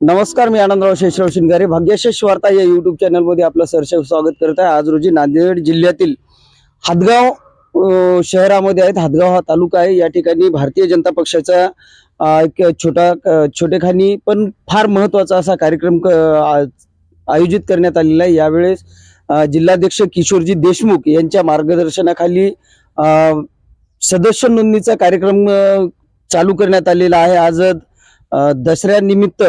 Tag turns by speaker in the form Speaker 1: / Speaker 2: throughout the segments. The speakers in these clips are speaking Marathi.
Speaker 1: नमस्कार मी आनंदराव शेषराव शिंगारे भाग्यशेष वार्ता या युट्यूब चॅनलमध्ये आपलं सरसेव स्वागत करत आहे. आज रोजी नांदेड जिल्ह्यातील हादगाव शहरामध्ये आहेत. हादगाव हा तालुका आहे. या ठिकाणी भारतीय जनता पक्षाचा एक छोटा छोटेखानी पण फार महत्त्वाचा असा कार्यक्रम क- आयोजित करण्यात आलेला आहे. यावेळेस जिल्हाध्यक्ष किशोरजी देशमुख यांच्या मार्गदर्शनाखाली सदस्य नोंदणीचा कार्यक्रम चालू करण्यात आलेला आहे. आज दसऱ्यानिमित्त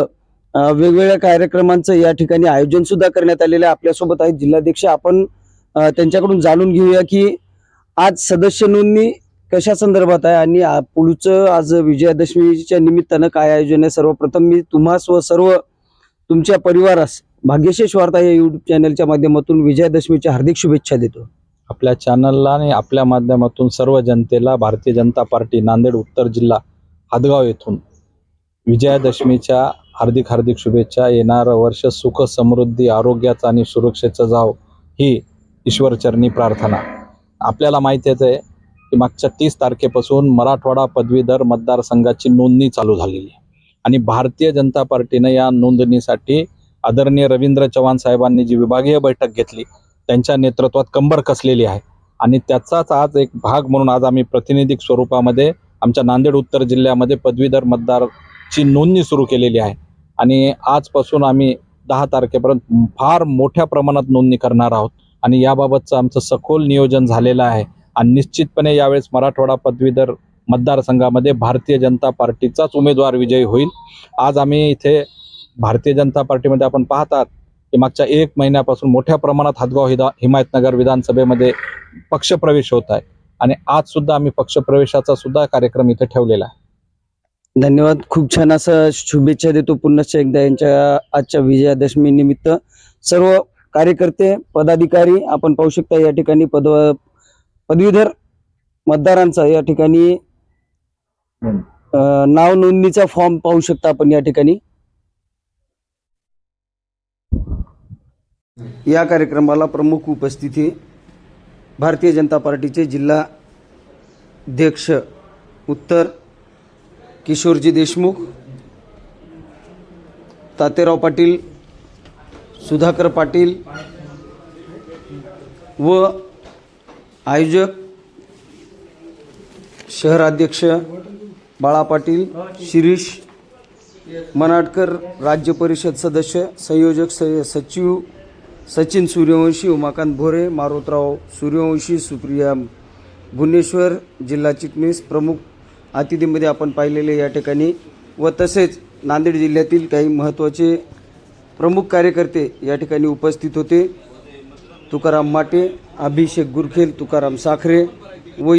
Speaker 1: वेगवेगळ्या कार्यक्रमांचं या ठिकाणी आयोजन सुद्धा करण्यात आलेलं आहे. आपल्यासोबत आहेत जिल्हाध्यक्ष. आपण त्यांच्याकडून जाणून घेऊया की आज सदस्य नोंदणी कशा संदर्भात आहे आणि पुढचं आज विजयादशमीच्या निमित्तानं काय आयोजन आहे? सर्वप्रथम मी तुम्हास व सर्व तुमच्या परिवारास भाग्यशेष वार्ता या युट्यूब चॅनलच्या माध्यमातून विजयादशमीच्या हार्दिक शुभेच्छा देतो.
Speaker 2: आपल्या चॅनलला आणि आपल्या माध्यमातून सर्व जनतेला भारतीय जनता पार्टी नांदेड उत्तर जिल्हा हादगाव येथून विजयादशमीच्या हार्दिक हार्दिक शुभेच्छा. येणारं वर्ष सुख समृद्धी आरोग्याचं आणि सुरक्षेचं जाव ही ईश्वरचरणी प्रार्थना. आपल्याला माहितीच आहे की मागच्या तीस तारखेपासून मराठवाडा पदवीधर मतदारसंघाची नोंदणी चालू झालेली आहे. आणि भारतीय जनता पार्टीनं या नोंदणीसाठी आदरणीय रवींद्र चव्हाण साहेबांनी जी विभागीय बैठक घेतली त्यांच्या नेतृत्वात कंबर कसलेली आहे. आणि त्याचाच आज एक भाग म्हणून आज आम्ही प्रातिनिधिक स्वरूपामध्ये आमच्या नांदेड उत्तर जिल्ह्यामध्ये पदवीधर मतदारची नोंदणी सुरू केलेली आहे. आणि आजपासून आम्ही दहा तारखेपर्यंत फार मोठ्या प्रमाणात नोंदणी करणार आहोत. आणि याबाबतचं आमचं सखोल नियोजन झालेलं आहे. आणि निश्चितपणे यावेळेस मराठवाडा पदवीधर मतदारसंघामध्ये भारतीय जनता पार्टीचाच उमेदवार विजयी होईल. आज आम्ही इथे भारतीय जनता पार्टीमध्ये आपण पाहतात की मागच्या एक महिन्यापासून मोठ्या प्रमाणात हातगाव हिदा हिमायतनगर विधानसभेमध्ये पक्षप्रवेश होत आहे. आणि आजसुद्धा आम्ही पक्षप्रवेशाचा सुद्धा कार्यक्रम इथे ठेवलेला आहे.
Speaker 1: धन्यवाद. खूप छान असं शुभेच्छा देतो पुनश्च एकदा यांच्या आजच्या विजयादशमी निमित्त. सर्व कार्यकर्ते पदाधिकारी आपण पाहू शकता या ठिकाणी पद पदवीधर मतदारांचा या ठिकाणी नाव नोंदणीचा फॉर्म पाहू शकता आपण या ठिकाणी. या कार्यक्रमाला प्रमुख उपस्थिती भारतीय जनता पार्टीचे जिल्हा अध्यक्ष उत्तर किशोरजी देशमुख तातेराव पाटील सुधाकर पाटील व आयोजक शहराध्यक्ष बाळा पाटील शिरीष मनाटकर राज्य परिषद सदस्य संयोजक स सचिव सचिन सूर्यवंशी उमाकांत भोरे मारुतराव सूर्यवंशी सुप्रिया भुवनेश्वर जिल्हा चिटणीस प्रमुख अतिथीमध्ये आपण पाहिलेले या ठिकाणी व तसेच नांदेड जिल्ह्यातील काही महत्त्वाचे प्रमुख कार्यकर्ते या ठिकाणी उपस्थित होते. तुकाराम माटे अभिषेक गुरखेल तुकाराम साखरे